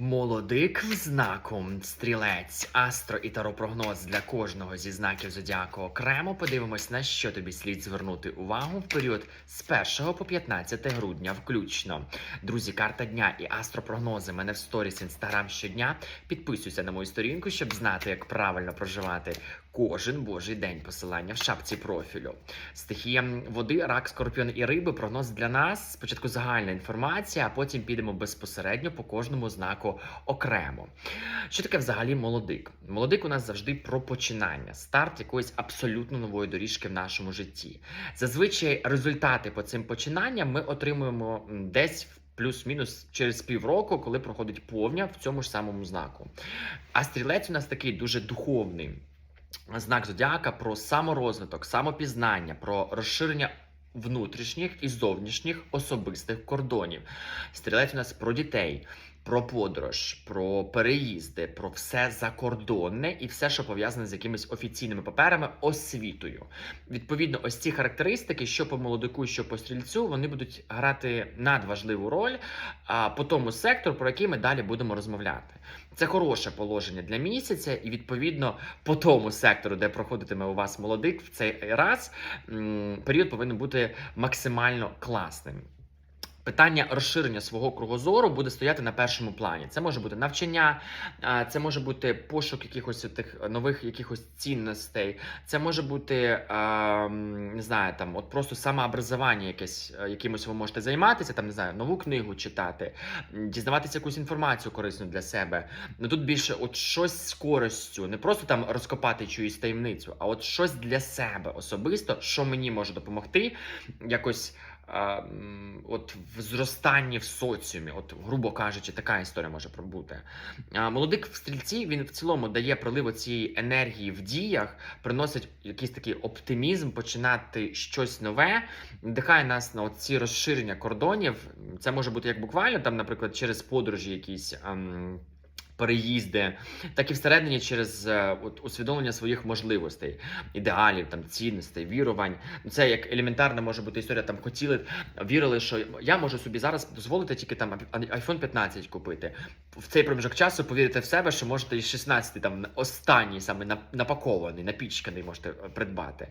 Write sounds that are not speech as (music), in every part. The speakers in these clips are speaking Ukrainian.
Молодик знаком стрілець, астро і таропрогноз для кожного зі знаків зодіаку окремо. Подивимось, на що тобі слід звернути увагу в період з 1 по 15 грудня, включно. Друзі, карта дня і астропрогнози мене в сторіс інстаграм щодня. Підписуйся на мою сторінку, щоб знати, як правильно проживати кожен божий день. Посилання в шапці профілю. Стихія води, рак, скорпіон і риби. Прогноз для нас. Спочатку загальна інформація, а потім підемо безпосередньо по кожному знаку окремо. Що таке взагалі молодик? Молодик у нас завжди про починання, старт якоїсь абсолютно нової доріжки в нашому житті. Зазвичай результати по цим починанням ми отримуємо десь в плюс-мінус через півроку, коли проходить повня в цьому ж самому знаку. А стрілець у нас такий дуже духовний знак зодіака про саморозвиток, самопізнання, про розширення внутрішніх і зовнішніх особистих кордонів. Стрілець у нас про дітей. Про подорож, про переїзди, про все закордонне і все, що пов'язане з якимись офіційними паперами, освітою. Відповідно, ось ці характеристики, що по молодику, що по стрільцю, вони будуть грати надважливу роль а, по тому сектору, про який ми далі будемо розмовляти. Це хороше положення для місяця, і відповідно по тому сектору, де проходитиме у вас молодик, в цей раз період повинен бути максимально класним. Питання розширення свого кругозору буде стояти на першому плані. Це може бути навчання, це може бути пошук якихось тих нових якихось цінностей. Це може бути не знаю, там от просто самообразування якесь, е, якимось ви можете займатися, там не знаю, нову книгу читати, дізнаватися якусь інформацію корисну для себе. Ну тут більше от щось з користю, не просто там розкопати чиюсь таємницю, а от щось для себе особисто, що мені може допомогти якось. От в зростанні в соціумі, от, грубо кажучи, така історія може бути. А, Молодик в стрільці він в цілому дає прилив цієї енергії в діях, приносить якийсь такий оптимізм, починати щось нове, надихає нас на ці розширення кордонів. Це може бути як буквально, там, наприклад, через подорожі якісь. ем, Переїзди, так і всередині через е, от, усвідомлення своїх можливостей, ідеалів, там цінностей, вірувань. Ну, Це як елементарна може бути історія. Там хотіли, вірили, що я можу собі зараз дозволити тільки там iPhone 15 купити. В цей проміжок часу повірити в себе, що можете і 16 там останній саме на- напакований, напічканий можете е, придбати.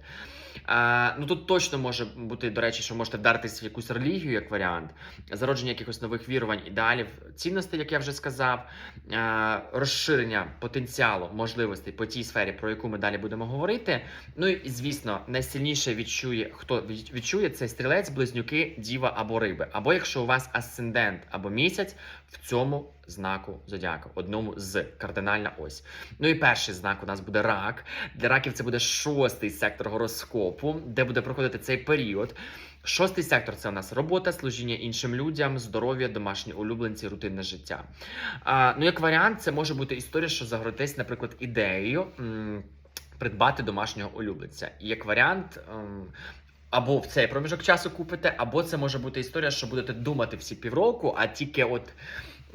А, ну тут точно може бути, до речі, що можете вдаритись в якусь релігію як варіант, зародження якихось нових вірувань, ідеалів, цінностей, як я вже сказав, а, розширення потенціалу можливостей по тій сфері, про яку ми далі будемо говорити. Ну і звісно, найсильніше відчує, хто відчує це стрілець, близнюки, діва або риби. Або якщо у вас асцендент або місяць в цьому знаку зодіака, одному з кардинальна ось. Ну і перший знак у нас буде рак. Для раків це буде шостий сектор гороскопу, де буде проходити цей період. Шостий сектор це у нас робота, служіння іншим людям, здоров'я, домашні улюбленці, рутинне життя. А, ну, як варіант, це може бути історія, що загоритесь, наприклад, ідеєю м, придбати домашнього улюбленця. І як варіант. ем, або в цей проміжок часу купите, або це може бути історія, що будете думати всі півроку, а тільки от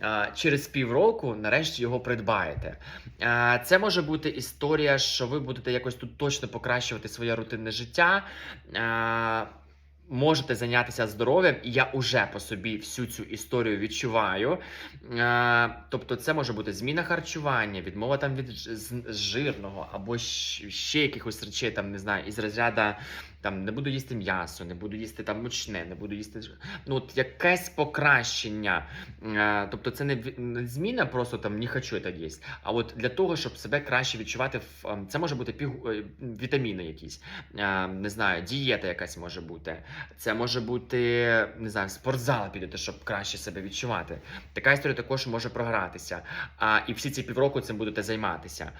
а, через півроку нарешті його придбаєте. А, Це може бути історія, що ви будете якось тут точно покращувати своє рутинне життя. А, Можете зайнятися здоров'ям, і я уже по собі всю цю історію відчуваю. Е, тобто, це може бути зміна харчування, відмова там від жирного, або ще якихось речей, там не знаю, із розряду там не буду їсти м'ясо, не буду їсти там мучне, не буду їсти. Ну, от якесь покращення. Е, тобто, це не, зміна, просто там не хочу це їсти, а от для того, щоб себе краще відчувати, ем, це може бути пігу, е, вітаміни якісь, е, не знаю, дієта якась може бути. Це може бути, не знаю, спортзал підете, щоб краще себе відчувати. Така історія також може програтися. А, і всі ці півроку цим будете займатися.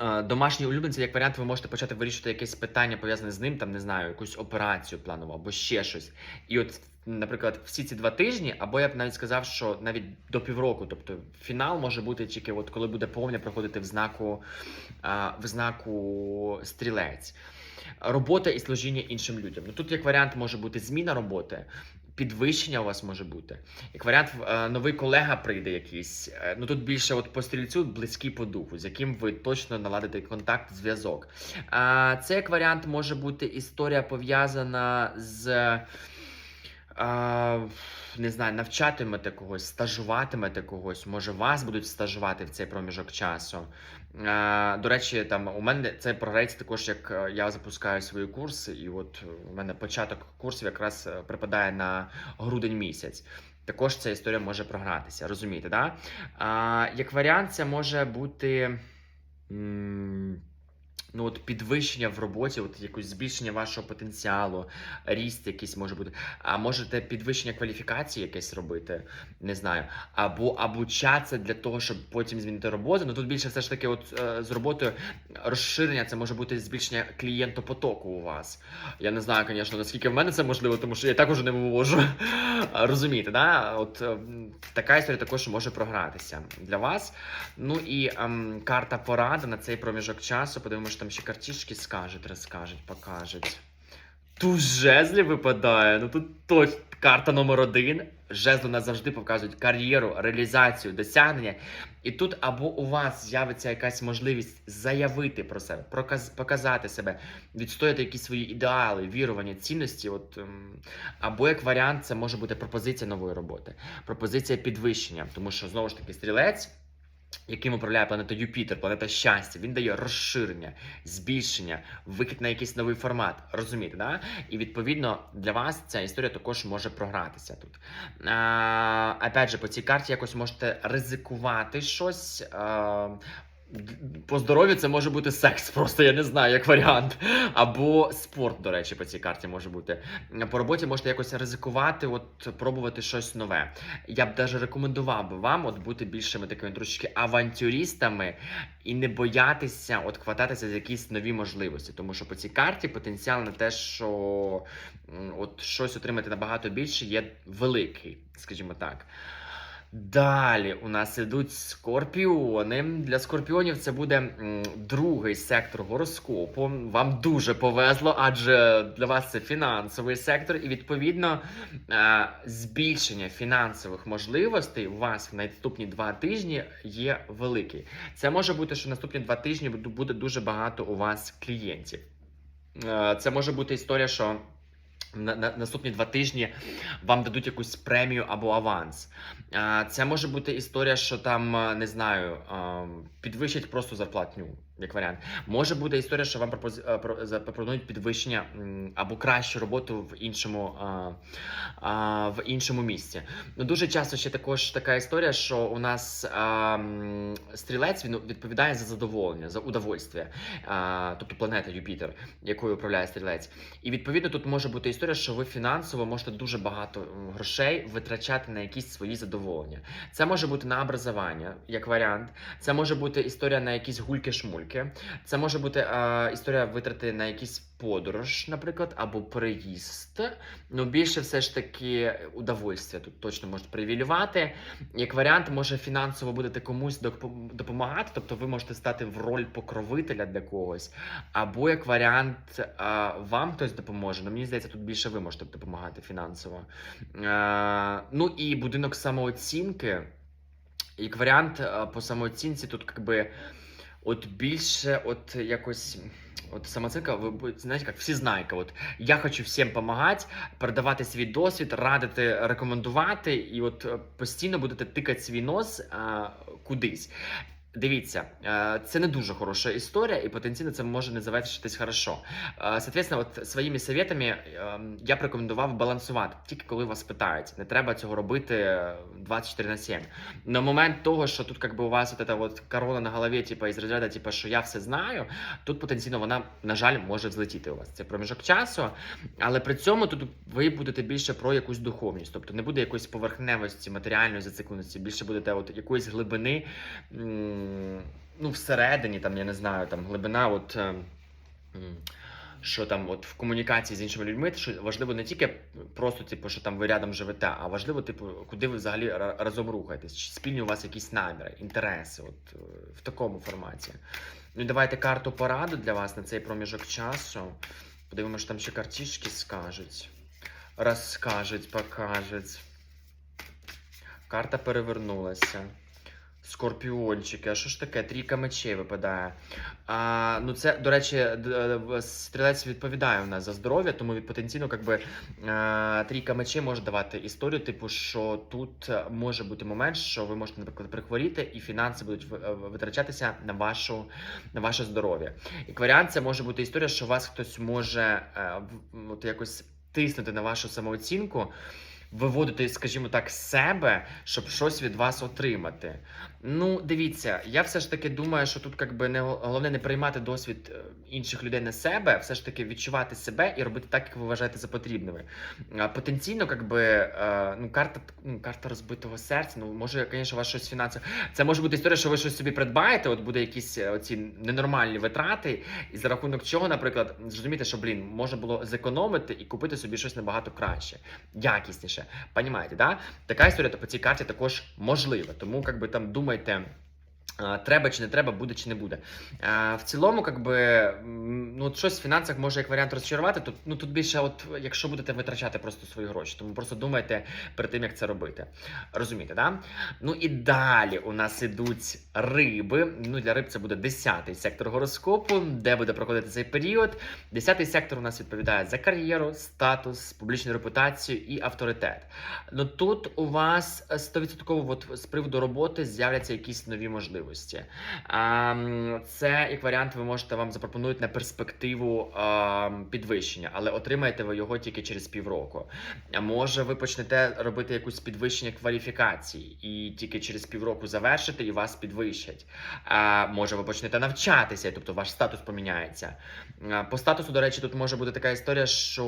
Е, улюбленці, як варіант, ви можете почати вирішувати якесь питання пов'язане з ним, там не знаю, якусь операцію планову або ще щось. І от, наприклад, всі ці два тижні, або я б навіть сказав, що навіть до півроку, тобто фінал може бути тільки от коли буде повня проходити в знаку, в знаку стрілець. Робота і служіння іншим людям. Ну тут як варіант може бути зміна роботи, підвищення у вас може бути. Як варіант, е, новий колега прийде якийсь. Е, Ну тут більше от по стрільцю близький по духу, з яким ви точно наладите контакт, зв'язок. Це як варіант може бути історія пов'язана з. Не знаю, навчатимете когось, стажуватимете когось, може вас будуть стажувати в цей проміжок часу. До речі, там у мене це програється також, як е, я запускаю свої курси, і от у мене початок курсів якраз е, припадає на грудень місяць. Також ця історія може програтися, розумієте, да? А, як варіант, це може бути. Ну, от підвищення в роботі, от якось збільшення вашого потенціалу, ріст якийсь може бути. А можете підвищення кваліфікації якесь робити, не знаю, або обучатися для того, щоб потім змінити роботу. Ну тут більше все ж таки, от е, з роботою розширення, це може бути збільшення клієнтопотоку у вас. Я не знаю, звісно, наскільки в мене це можливо, тому що я також не можу. (laughs) Розумієте, да? От е, така історія також може програтися для вас. Ну і ем, карта порада на цей проміжок часу. Подивимося, що там ще картішки скажуть, розкажуть, покажуть. Туз жезлів випадає. Ну тут точно карта номер один. Жезли нас завжди показують кар'єру, реалізацію, досягнення. І тут або у вас з'явиться якась можливість заявити про себе, проказ- показати себе, відстояти якісь свої ідеали, вірування, цінності. От, ем, або як варіант, це може бути пропозиція нової роботи, пропозиція підвищення, тому що знову ж таки стрілець. Яким управляє планета Юпітер, планета щастя, він дає розширення, збільшення, викид на якийсь новий формат. Розумієте, да? І відповідно для вас ця історія також може програтися тут. А, опять же, по цій карті якось можете ризикувати щось. А, по здоров'ю це може бути секс, просто я не знаю, як варіант. Або спорт, до речі, по цій карті може бути. По роботі можете якось ризикувати, от пробувати щось нове. Я б даже рекомендував би вам от бути більшими такими трошечки авантюристами і не боятися от хвататися за якісь нові можливості. Тому що по цій карті потенціал на те, що от щось отримати набагато більше, є великий, скажімо так. Далі у нас ідуть скорпіони. Для скорпіонів це буде другий сектор гороскопу. Вам дуже повезло, адже для вас це фінансовий сектор, і відповідно е, збільшення фінансових можливостей у вас в наступні два тижні є великий. Це може бути, що наступні два тижні буде- буде дуже багато у вас клієнтів. Е, Це може бути історія, що на, на наступні два тижні вам дадуть якусь премію або аванс. Це може бути історія, що там не знаю, підвищать просто зарплатню, як варіант. Може бути історія, що вам пропози- а, підвищення або кращу роботу в іншому, а, в іншому місці. Ну дуже часто ще також така історія, що у нас а, стрілець він відповідає за задоволення, за удовольствие, тобто планета Юпітер, якою управляє стрілець. І відповідно тут може бути історія, що ви фінансово можете дуже багато грошей витрачати на якісь свої задоволення. Це може бути на образування, як варіант. Це може бути історія на якісь гульки-шмульки. Це може бути е, історія витрати на якісь подорож, наприклад, або переїзд. Ну, більше все ж таки удовольствия тут точно можуть привілювати. Як варіант, може фінансово будете комусь допомагати, тобто ви можете стати в роль покровителя для когось. Або як варіант, а, вам хтось допоможе. Ну, мені здається, тут більше ви можете допомагати фінансово. Е, ну і будинок самооцінки. Як варіант, по самооцінці тут якби от більше, от якось. От самооцінка, ви знаєте, як всі знайка. От я хочу всім допомагати, передавати свій досвід, радити, рекомендувати, і от е, постійно будете тикати свій нос а, кудись. Дивіться, е, це не дуже хороша історія, і потенційно це може не завершитись хорошо. Е, Соответственно, от своїми советами е, я б рекомендував балансувати, тільки коли вас питають. Не треба цього робити 24 на 7. На момент того, що тут как би, у вас от эта от корона на голові, типа, із розряду, типа, що я все знаю, тут потенційно вона, на жаль, може взлетіти у вас. Це проміжок часу, але при цьому тут ви будете більше про якусь духовність, тобто не буде якоїсь поверхневості, матеріальної зацикленості, більше будете от якоїсь глибини. Ну, всередині, там, я не знаю, там глибина, от. е, Що там, от в комунікації з іншими людьми, що важливо не тільки просто, типу, що там ви рядом живете, а важливо, типу, куди ви взагалі разом рухаєтесь, чи спільні у вас якісь наміри, інтереси, от е, в такому форматі. Ну і давайте карту пораду для вас на цей проміжок часу. Подивимося, що там ще картішки скажуть, розкажуть, покажуть. Карта перевернулася. Скорпіончики, а що ж таке? Трійка мечей випадає. А, ну це, до речі, е, стрілець відповідає у нас за здоров'я, тому від потенційно, якби е, трійка мечей може давати історію, типу, що тут е, може бути момент, що ви можете, наприклад, прихворіти, і фінанси будуть е, витрачатися на вашу на ваше здоров'я. Як варіант, це може бути історія, що вас хтось може е, в- от якось тиснути на вашу самооцінку. Виводити, скажімо так, себе, щоб щось від вас отримати. Ну, дивіться, я все ж таки думаю, що тут якби не головне не приймати досвід е, інших людей на себе, все ж таки відчувати себе і робити так, як ви вважаєте за потрібними. Потенційно, якби е, ну, карта, ну, карта розбитого серця. Ну, може, звісно, у вас щось фінансове. Це може бути історія, що ви щось собі придбаєте, от буде якісь е, оці ненормальні витрати, і за рахунок чого, наприклад, зрозуміти, що блін, можна було зекономити і купити собі щось набагато краще, якісніше. Понімаєте, да? Така історія то по цій карті також можлива. Тому якби там думайте. Треба чи не треба, буде чи не буде. В цілому, якби, м, ну, щось в фінансах може як варіант розчарувати. Тут, ну, тут більше, от, якщо будете витрачати просто свої гроші. Тому просто думайте перед тим, як це робити. Розумієте, да? Ну і далі у нас ідуть риби. Ну, для риб це буде 10-й сектор гороскопу, де буде проходити цей період. 10-й сектор у нас відповідає за кар'єру, статус, публічну репутацію і авторитет. Ну тут у вас е, 100% от з приводу роботи з'являться якісь нові можливості. А, м, це як варіант, ви можете вам запропонують на перспективу підвищення, але отримаєте ви його тільки через півроку. Може, ви почнете робити якусь підвищення кваліфікації, і тільки через півроку завершите і вас підвищать. Може, ви почнете навчатися, тобто ваш статус поміняється. По статусу, до речі, тут може бути така історія, що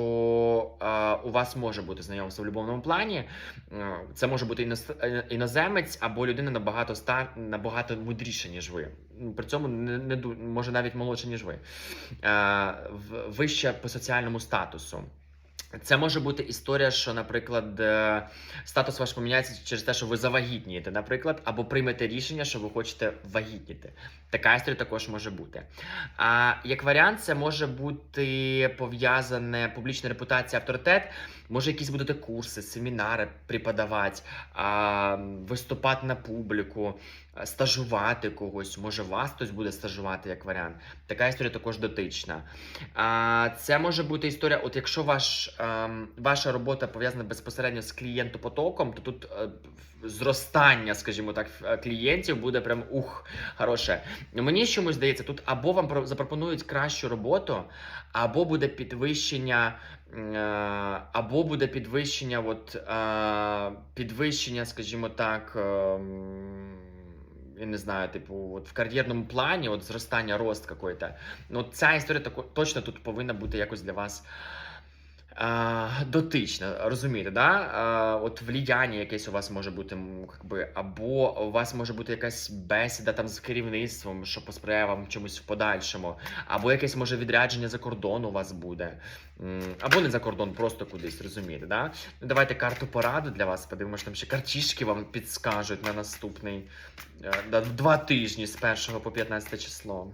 у вас може бути знайомство в любовному плані. Це може бути е, іноземець або людина набагато стар, набагато мудріша, ніж ви. При цьому не, не може навіть молодша, ніж ви. А, в- Вища по соціальному статусу. Це може бути історія, що, наприклад, е, статус ваш поміняється через те, що ви завагітнієте, наприклад, або приймете рішення, що ви хочете вагітніти. Така історія також може бути. А як варіант, це може бути пов'язане публічна репутація, авторитет. Може, якісь будете курси, семінари преподавати, виступати на публіку, стажувати когось. Може, вас хтось буде стажувати як варіант. Така історія також дотична. Це може бути історія, от якщо ваш, ваша робота пов'язана безпосередньо з клієнтопотоком, то тут е, зростання, скажімо так, клієнтів буде прям ух, хороше. Мені чомусь здається, тут або вам запропонують кращу роботу, або буде підвищення. Е, Або буде підвищення, от, е, підвищення, скажімо так, ем, я не знаю, типу, от в кар'єрному плані, от зростання, рост какой-то. Ну, ця історія тако, точно тут повинна бути якось для вас. А, дотична, розумієте, да? А, от влияння якесь у вас може бути, якби, або у вас може бути якась бесіда там з керівництвом, що посприяє вам чомусь в подальшому, або якесь може відрядження за кордон у вас буде, або не за кордон, просто кудись, розумієте, да? Ну, давайте карту пораду для вас, подивимося, там ще картішки вам підскажуть на наступний е, два тижні з 1 по 15 число.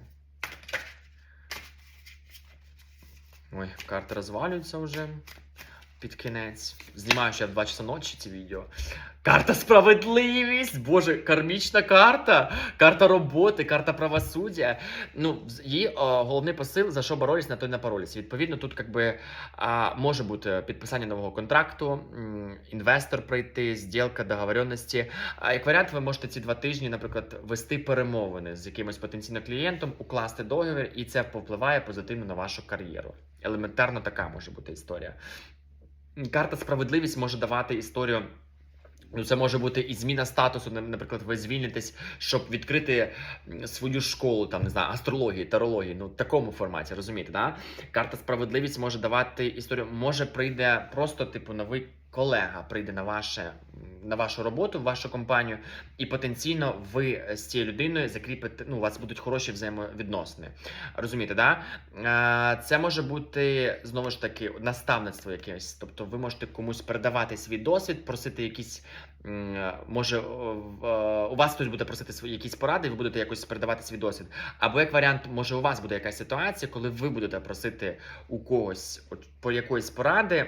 Ой, карти розвалюються вже під кінець. Знімаю ще в 2 часа ночі ці відео. Карта справедливість! Боже, кармічна карта, карта роботи, карта правосуддя. Ну, її о, головний посил, за що боролись, на той напоролись. Відповідно, тут якби може бути підписання нового контракту, інвестор прийти, зділка, договоренності. А як варіант, ви можете ці два тижні, наприклад, вести перемовини з якимось потенційно клієнтом, укласти договір, і це повпливає позитивно на вашу кар'єру. Елементарно така може бути історія. Карта справедливість може давати історію. Ну, це може бути і зміна статусу. Наприклад, ви звільнитесь, щоб відкрити свою школу, там не знаю, астрології, тарології. Ну, в такому форматі, розумієте, да? Карта справедливість може давати історію. Може, прийде просто, типу, новий колега прийде на ваше на вашу роботу, в вашу компанію, і потенційно ви з цією людиною закріпите. Ну, у вас будуть хороші взаємовідносини. Розумієте, да? Е, Це може бути знову ж таки наставництво якесь. Тобто, ви можете комусь передавати свій досвід, просити якісь. Може, е, у вас хтось буде просити свої якісь поради, ви будете якось передавати свій досвід. Або як варіант, може, у вас буде якась ситуація, коли ви будете просити у когось по якоїсь поради,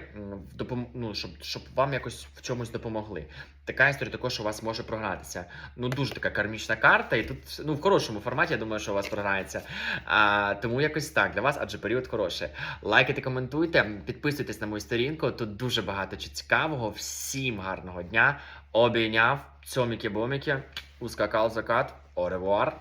ну, щоб, щоб вам якось в чомусь допомогли. така історія також у вас може програтися. Ну, дуже така кармічна карта, і тут ну, в хорошому форматі, я думаю, що у вас програється. А, тому якось так для вас, адже період хороший. Лайкайте, коментуйте, підписуйтесь на мою сторінку. Тут дуже багато чи цікавого. Всім гарного дня. Обійняв, цьоміки-боміки, ускакав закат. Оревуар.